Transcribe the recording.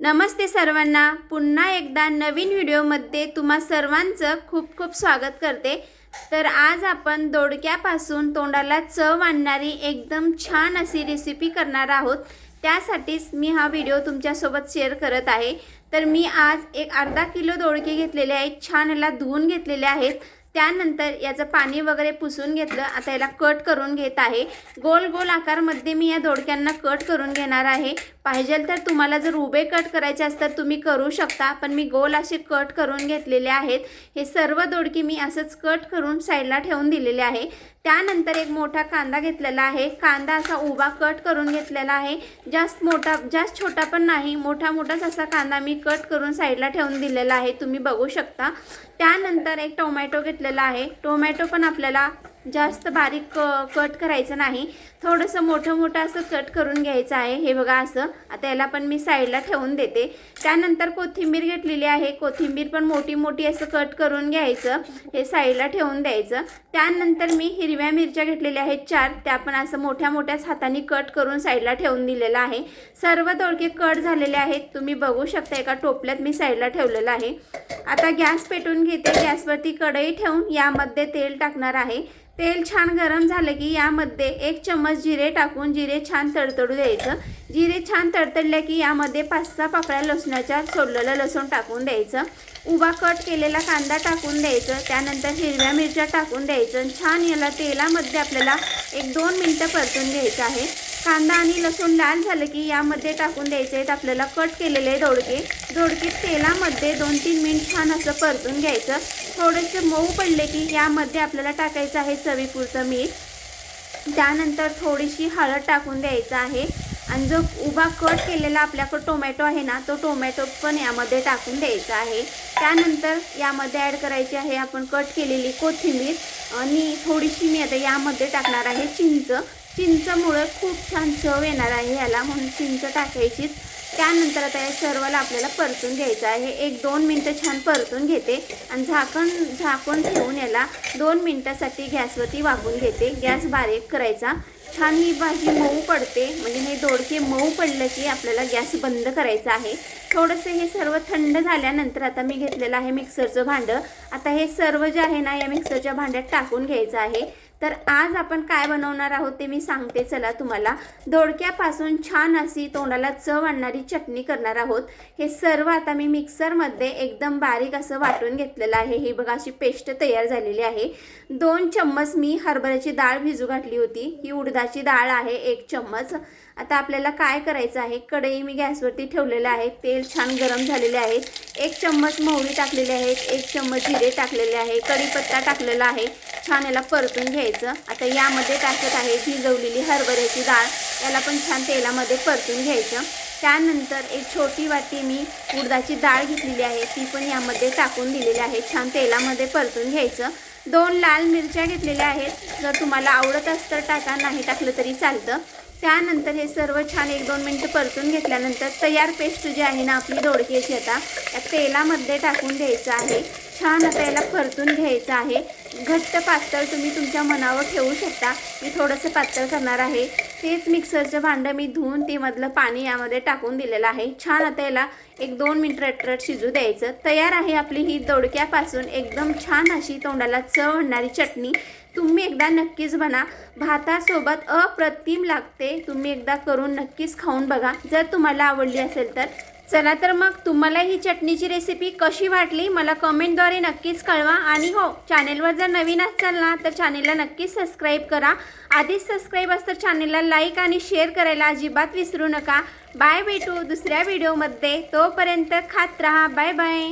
नमस्ते सर्वांना. पुन्हा एकदा नवीन व्हिडिओमध्ये तुम्हा सर्वांचं खूप खूप स्वागत करते. तर आज आपण दोडक्यापासून तोंडाला चव आणणारी एकदम छान अशी रेसिपी करणार आहोत. त्यासाठीच मी हा व्हिडिओ तुमच्यासोबत शेअर करत आहे. तर मी आज एक अर्धा किलो दोडके घेतलेले आहेत. छान याला धुवून घेतलेले आहेत. त्यानंतर याचं पाणी वगैरे पुसून घेतलं. आता याला कट करून घेत आहे. गोल गोल आकारमध्ये मी या दोडक्यांना कट करून घेणार आहे. पाहिजे तर तुम्हाला जर उभे कट करायचे असतात तुम्ही करू शकता पण मी गोल असे कट करून घेतलेले आहेत. हे सर्व दोडके मी असंच कट करून साईडला ठेवून दिलेले आहे. त्यानंतर एक मोठा कांदा घेतलेला आहे. कांदा असा उभा कट करून घेतलेला आहे. जास्त मोठा जास्त छोटा पण नाही. मोठा मोठाच असा कांदा मी कट करून साईडला ठेवून दिलेला आहे. तुम्ही बघू शकता. त्यानंतर एक टोमॅटो घेतलेला आहे. टोमॅटो पण आपल्याला जास्त बारीक क कट करायचं नाही. थोडंसं मोठं मोठं असं कट करून घ्यायचं आहे. हे बघा असं. आता याला पण मी साईडला ठेवून देते. त्यानंतर कोथिंबीर घेतलेली आहे. कोथिंबीर पण मोठी मोठी असं कट करून घ्यायचं. हे साईडला ठेवून द्यायचं. त्यानंतर मी हिरव्या मिरच्या घेतलेल्या आहेत चार. त्या पण असं मोठ्या मोठ्याच हाताने कट करून साईडला ठेवून दिलेलं आहे. सर्व दोडके कट झालेले आहेत. तुम्ही बघू शकता एका टोपल्यात मी साईडला ठेवलेलं आहे. आता गॅस पेटून घेते. गॅसवरती कढई ठेवून यामध्ये तेल टाकणार आहे. तेल छान गरम झालं की यामध्ये एक चम्मच जिरे टाकून जिरे छान तडतडू द्यायचं. जिरे छान तडतडले की यामध्ये पाच सहा पाकळ्या लसणाच्या सोडलेलं लसूण टाकून द्यायचं. उभा कट केलेला कांदा टाकून द्यायचं. त्यानंतर हिरव्या मिरच्या टाकून द्यायचं. आणि छान याला तेलामध्ये आपल्याला एक दोन मिनटं परतून घ्यायचं आहे. कांदा आणि लसूण लाल झालं की यामध्ये टाकून द्यायचे आहेत. आपल्याला कट केलेले दोडके. दोडके तेलामध्ये दोन तीन मिनिट छान असं परतून घ्यायचं. थोडेसे मऊ पडले की यामध्ये आपल्याला टाकायचं आहे चवीपुरचं मीठ. त्यानंतर थोडीशी हळद टाकून द्यायचं आहे. आणि जो उभा कट केलेला आपल्याकडं टोमॅटो आहे ना तो टोमॅटो पण यामध्ये टाकून द्यायचा आहे. त्यानंतर यामध्ये ॲड करायची आहे आपण कट केलेली कोथिंबीर. आणि थोडीशी मी आता यामध्ये टाकणार आहे चिंच. चिंचमुळं खूप छान चव येणार आहे याला म्हणून चिंच टाकायचीच त्यानंतर आता या सर्वाला आपल्याला परतून घ्यायचं आहे. एक दोन मिनटं छान परतून घेते आणि झाकण झाकून ठेवून याला दोन मिनटासाठी गॅसवरती वागून घेते. गॅस बारीक करायचा. छान ही भाजी मऊ पडते. म्हणजे हे दोडके मऊ पडलं की आपल्याला गॅस बंद करायचा आहे. थोडंसं हे सर्व थंड झाल्यानंतर आता मी घेतलेलं आहे मिक्सरचं भांडं. आता हे सर्व जे आहे ना या मिक्सरच्या भांड्यात टाकून घ्यायचं आहे. तर आज आपण काय बनवणार आहोत ते मी सांगते. चला तुम्हाला. दोडक्यापासून छान अशी तोंडाला चव आणणारी चटणी करणार आहोत. हे सर्व आता मी मिक्सरमध्ये एकदम बारीक असं वाटून घेतलेलं आहे. ही बघा अशी पेस्ट तयार झालेली आहे. दोन चम्मच मी हरभऱ्याची डाळ भिजू घातली होती. ही उडदाची डाळ आहे एक चम्मच. आता आपल्याला काय करायचं आहे? कढई मी गॅसवरती ठेवलेलं आहे. तेल छान गरम झालेले आहे. एक चम्मच मोहरी टाकलेली आहे. एक चम्मच जिरे टाकलेले आहे. कढीपत्ता टाकलेला आहे. छान याला परतून घ्यायचं. आता यामध्ये टाकत आहे? भिजवलेली हरभऱ्याची डाळ याला पण छान तेलामध्ये परतून घ्यायचं. त्यानंतर एक छोटी वाटी मी उडदाची डाळ घेतलेली आहे. ती पण यामध्ये टाकून दिलेली आहे. छान तेलामध्ये परतून घ्यायचं. दोन लाल मिरच्या घेतलेल्या आहेत. जर तुम्हाला आवडत असतं तर टाका नाही टाकलं तरी चालतं. त्यानंतर हे सर्व छान एक दोन मिनटं परतून घेतल्यानंतर तयार पेस्ट जी आहे ना आपली दोडक्याची आता त्या तेलामध्ये टाकून द्यायचं आहे. छान आता याला परतून घ्यायचं आहे. घट्ट पातळ तुम्ही तुमच्या मनावर ठेवू शकता. मी थोडंसं पातळ करणार आहे. तेच मिक्सरचं भांडं मी धुवून ते मधलं पाणी यामध्ये टाकून दिलेलं आहे. छान आता याला एक दोन मिनिट रटरट शिजू द्यायचं. तयार आहे आपली ही दोडक्यापासून एकदम छान अशी तोंडाला चव आणणारी चटणी. तुम्ही एकदा नक्कीच बना. भातासोबत अप्रतिम लागते. तुम्ही एकदा करून नक्कीच खाऊन बघा. जर तुम्हाला आवडली असेल तर. चला तर मग तुम्हाला ही चटणीची रेसिपी कशी वाटली मला कमेंटद्वारे नक्कीच कळवा. आणि हो चॅनेलवर जर नवीन असाल ना तर चॅनेलला नक्कीच सबस्क्राईब करा. आधीच सबस्क्राईब असतं चॅनेलला लाईक आणि शेअर करायला अजिबात विसरू नका. बाय भेटू दुसऱ्या व्हिडिओमध्ये तोपर्यंत खात राहा. Bye bye